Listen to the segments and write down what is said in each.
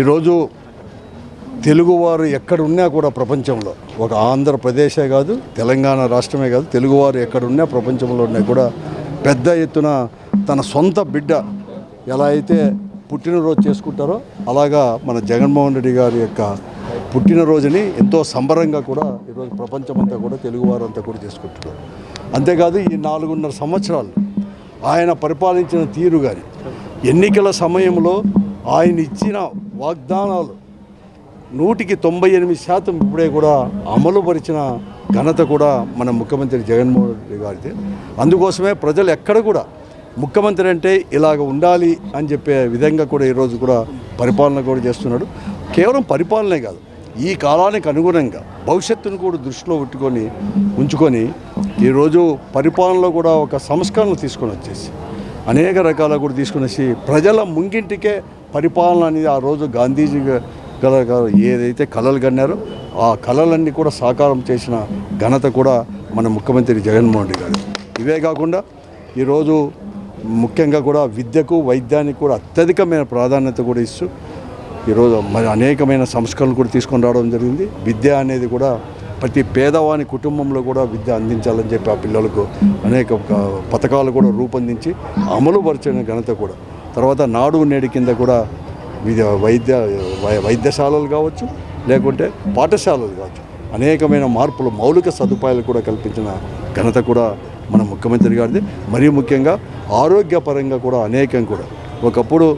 ఈరోజు తెలుగువారు ఎక్కడున్నా కూడా ప్రపంచంలో ఒక ఆంధ్రప్రదేశే కాదు తెలంగాణ రాష్ట్రమే కాదు తెలుగువారు ఎక్కడున్నా ప్రపంచంలో ఉన్నా కూడా పెద్ద ఎత్తున తన సొంత బిడ్డ ఎలా అయితే పుట్టినరోజు చేసుకుంటారో అలాగా మన జగన్మోహన్ రెడ్డి గారి యొక్క పుట్టినరోజుని ఎంతో సంబరంగా కూడా ఈరోజు ప్రపంచమంతా కూడా తెలుగువారు అంతా కూడా చేసుకుంటున్నారు. అంతేకాదు ఈ నాలుగున్నర సంవత్సరాలు ఆయన పరిపాలించిన తీరు కానీ ఎన్నికల సమయంలో ఆయన ఇచ్చిన వాగ్దానాలు నూటికి తొంభై ఎనిమిది శాతం ఇప్పుడే కూడా అమలుపరిచిన ఘనత కూడా మన ముఖ్యమంత్రి జగన్మోహన్ రెడ్డి గారిది. అందుకోసమే ప్రజలు ఎక్కడ కూడా ముఖ్యమంత్రి అంటే ఇలాగ ఉండాలి అని చెప్పే విధంగా కూడా ఈరోజు కూడా పరిపాలన కూడా చేస్తున్నాడు. కేవలం పరిపాలనే కాదు ఈ కాలానికి అనుగుణంగా భవిష్యత్తును కూడా దృష్టిలో పెట్టుకొని ఉంచుకొని ఈరోజు పరిపాలనలో కూడా ఒక సంస్కరణ తీసుకొని వచ్చేసి అనేక రకాల కూడా తీసుకునేసి ప్రజల ముంగింటికే పరిపాలన అనేది ఆ రోజు గాంధీజీ గల గల- ఏదైతే కళలు కన్నారో ఆ కళలన్నీ కూడా సాకారం చేసిన ఘనత కూడా మన ముఖ్యమంత్రి జగన్మోహన్ రెడ్డి గారు. ఇవే కాకుండా ఈరోజు ముఖ్యంగా కూడా విద్యకు వైద్యానికి కూడా అత్యధికమైన ప్రాధాన్యత కూడా ఇస్తూ ఈరోజు మరి అనేకమైన సంస్కరణలు కూడా తీసుకొని రావడం జరిగింది. విద్య అనేది కూడా ప్రతి పేదవాని కుటుంబంలో కూడా విద్య అందించాలని చెప్పి ఆ పిల్లలకు అనేక పథకాలు కూడా రూపొందించి అమలుపరిచిన ఘనత కూడా. తర్వాత నాడు నేడు కింద కూడా విద్య వైద్య వై- వైద్యశాలలు కావచ్చు లేకుంటే పాఠశాలలు కావచ్చు. అనేకమైన మార్పులు మౌలిక సదుపాయాలు కూడా కల్పించిన ఘనత కూడా మన ముఖ్యమంత్రి గారిది. మరీ ముఖ్యంగా ఆరోగ్యపరంగా కూడా అనేకం కూడా. ఒకప్పుడు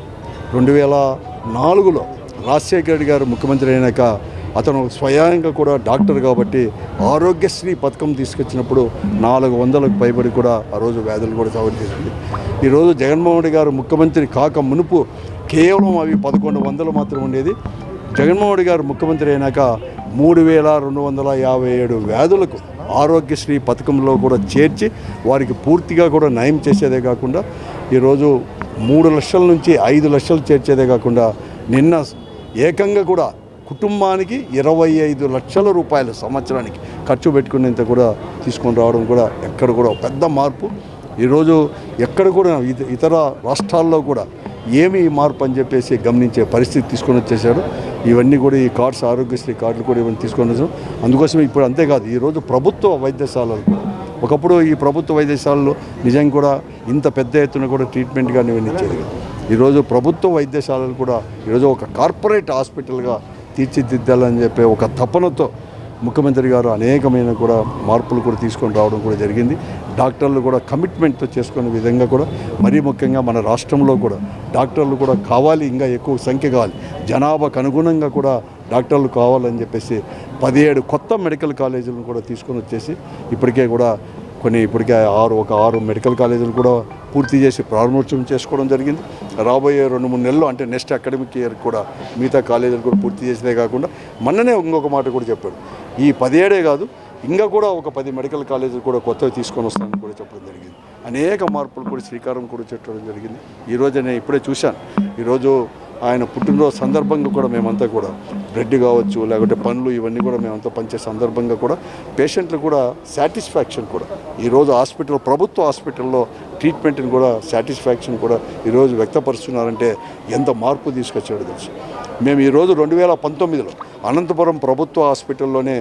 రెండు వేల నాలుగులో రాజశేఖర రెడ్డి గారు ముఖ్యమంత్రి అయినాక అతను స్వయంగా కూడా డాక్టర్ కాబట్టి ఆరోగ్యశ్రీ పథకం తీసుకొచ్చినప్పుడు నాలుగు వందలకు పైబడి కూడా ఆ రోజు వ్యాధులు కూడా సవరి చేసింది. ఈరోజు జగన్మోహన్ రెడ్డి గారు ముఖ్యమంత్రి కాక మునుపు కేవలం అవి పదకొండు వందలు మాత్రం ఉండేది. జగన్మోహన్ రెడ్డి గారు ముఖ్యమంత్రి అయినాక మూడు వేల రెండు వందల యాభై ఏడు వ్యాధులకు ఆరోగ్యశ్రీ పథకంలో కూడా చేర్చి వారికి పూర్తిగా కూడా నయం చేసేదే కాకుండా ఈరోజు మూడు లక్షల నుంచి ఐదు లక్షలు చేర్చేదే కాకుండా నిన్న ఏకంగా కూడా కుటుంబానికి ఇరవై ఐదు లక్షల రూపాయలు సంవత్సరానికి ఖర్చు పెట్టుకునేంత కూడా తీసుకొని రావడం కూడా ఎక్కడ కూడా ఒక పెద్ద మార్పు. ఈరోజు ఎక్కడ కూడా ఇత- ఇతర రాష్ట్రాల్లో కూడా ఏమి ఈ మార్పు అని చెప్పేసి గమనించే పరిస్థితి తీసుకొని వచ్చేసాడు ఇవన్నీ కూడా ఈ కార్డ్స్ ఆరోగ్యశ్రీ కార్డులు కూడా ఇవన్నీ తీసుకొని వచ్చాం. అందుకోసం ఇప్పుడు అంతేకాదు ఈరోజు ప్రభుత్వ వైద్యశాలలు కూడా ఒకప్పుడు ఈ ప్రభుత్వ వైద్యశాలలో నిజంగా కూడా ఇంత పెద్ద ఎత్తున కూడా ట్రీట్మెంట్ కానీ ఇవన్నీ ఇచ్చేది ఈరోజు ప్రభుత్వ వైద్యశాలలు కూడా ఈరోజు ఒక కార్పొరేట్ హాస్పిటల్గా తీర్చిదిద్దాలని చెప్పే ఒక తపనతో ముఖ్యమంత్రి గారు అనేకమైన కూడా మార్పులు కూడా తీసుకొని రావడం కూడా జరిగింది. డాక్టర్లు కూడా కమిట్మెంట్తో చేసుకునే విధంగా కూడా మరీ ముఖ్యంగా మన రాష్ట్రంలో కూడా డాక్టర్లు కూడా కావాలి ఇంకా ఎక్కువ సంఖ్య కావాలి. జనాభాకు అనుగుణంగా కూడా డాక్టర్లు కావాలని చెప్పేసి పదిహేడు కొత్త మెడికల్ కాలేజీలను కూడా తీసుకొని వచ్చేసి ఇప్పటికే కూడా కొన్ని ఇప్పటికే ఆరు ఒక ఆరు మెడికల్ కాలేజీలు కూడా పూర్తి చేసి ప్రారంభోత్సవం చేసుకోవడం జరిగింది. రాబోయే రెండు మూడు నెలలు అంటే నెక్స్ట్ అకాడమిక్ ఇయర్ కూడా మిగతా కాలేజీలు కూడా పూర్తి చేసేదే కాకుండా మొన్ననే ఇంకొక మాట కూడా చెప్పాడు. ఈ పదిహేడే కాదు ఇంకా కూడా ఒక పది మెడికల్ కాలేజీలు కూడా కొత్తవి తీసుకొని వస్తానని కూడా చెప్పడం జరిగింది. అనేక మార్పులు కూడా శ్రీకారం కూడా చుట్టడం జరిగింది. ఈరోజు నేను ఇప్పుడే చూశాను. ఈరోజు ఆయన పుట్టినరోజు సందర్భంగా కూడా మేమంతా కూడా బ్రెడ్ కావచ్చు లేకుంటే పండ్లు ఇవన్నీ కూడా మేమంతా పనిచే సందర్భంగా కూడా పేషెంట్లు కూడా సాటిస్ఫాక్షన్ కూడా. ఈరోజు హాస్పిటల్ ప్రభుత్వ హాస్పిటల్లో ట్రీట్మెంట్ని కూడా సాటిస్ఫాక్షన్ కూడా ఈరోజు వ్యక్తపరుస్తున్నారంటే ఎంత మార్పు తీసుకొచ్చాడో తెలుసు. మేము ఈరోజు రెండు వేల పంతొమ్మిదిలో అనంతపురం ప్రభుత్వ హాస్పిటల్లోనే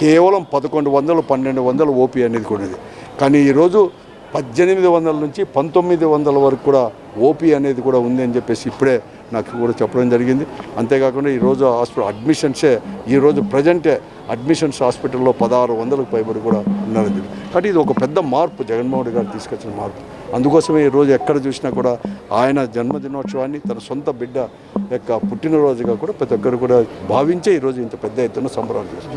కేవలం పదకొండు వందలు పన్నెండు వందలు ఓపీ అనేది కొనేది. కానీ ఈరోజు పద్దెనిమిది వందల నుంచి పంతొమ్మిది వందల వరకు కూడా ఓపీ అనేది కూడా ఉంది అని చెప్పేసి ఇప్పుడే నాకు కూడా చెప్పడం జరిగింది. అంతేకాకుండా ఈరోజు హాస్పిటల్ అడ్మిషన్సే ఈరోజు ప్రజెంటే అడ్మిషన్స్ హాస్పిటల్లో పదహారు వందలకు పైబడి కూడా ఉన్నారని చెప్పి కాబట్టి ఇది ఒక పెద్ద మార్పు జగన్మోహన్ రెడ్డి గారు తీసుకొచ్చిన మార్పు. అందుకోసమే ఈరోజు ఎక్కడ చూసినా కూడా ఆయన జన్మదినోత్సవాన్ని తన సొంత బిడ్డ యొక్క పుట్టినరోజుగా కూడా ప్రతి ఒక్కరు కూడా భావించే ఈరోజు ఇంత పెద్ద ఎత్తున సంబరాలు చేస్తారు